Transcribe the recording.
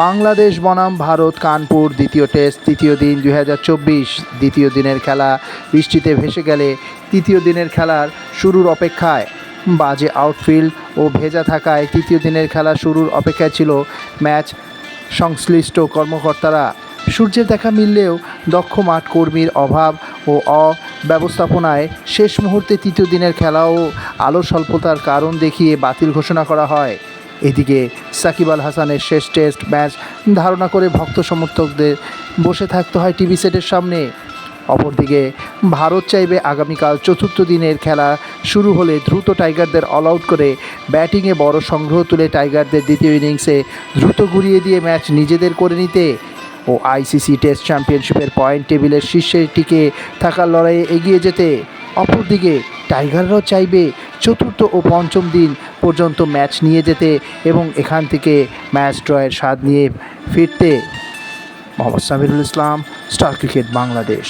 বাংলাদেশ বনাম ভারত কানপুর দ্বিতীয় টেস্ট, তৃতীয় দিন দু হাজার চব্বিশ, দ্বিতীয় দিনের খেলা বৃষ্টিতে ভেসে গেলে তৃতীয় দিনের খেলার শুরুর অপেক্ষায় বাজে আউটফিল্ড ও ভেজা থাকায় তৃতীয় দিনের খেলা শুরুর অপেক্ষায় ছিল ম্যাচ সংশ্লিষ্ট কর্মকর্তারা। সূর্যের দেখা মিললেও দক্ষ মাঠ কর্মীর অভাব ও অব্যবস্থাপনায় শেষ মুহূর্তে তৃতীয় দিনের খেলাও আলো স্বল্পতার কারণ দেখিয়ে বাতিল ঘোষণা করা হয়। এদিকে সাকিব আল হাসানের শেষ টেস্ট ম্যাচ ধারণা করে ভক্ত সমর্থকদের বসে থাকতে হয় টিভি সেটের সামনে। অপরদিকে ভারত চাইবে আগামীকাল চতুর্থ দিনের খেলা শুরু হলে দ্রুত টাইগারদের অল আউট করে ব্যাটিংয়ে বড় সংগ্রহ তুলে টাইগারদের দ্বিতীয় ইনিংসে দ্রুত ঘুরিয়ে দিয়ে ম্যাচ নিজেদের করে নিতে। ও আইসিসি টেস্ট চ্যাম্পিয়নশিপের পয়েন্ট টেবিলের শীর্ষে টিকে থাকার লড়াইয়ে এগিয়ে যেতে। অপরদিকে টাইগাররাও চাইবে চতুর্থ ও পঞ্চম দিন পর্যন্ত ম্যাচ নিয়ে যেতে এবং এখান থেকে ম্যাচ ড্রয়ের স্বাদ নিয়ে ফিরতে। Mohammad Samirul Islam, star cricket Bangladesh.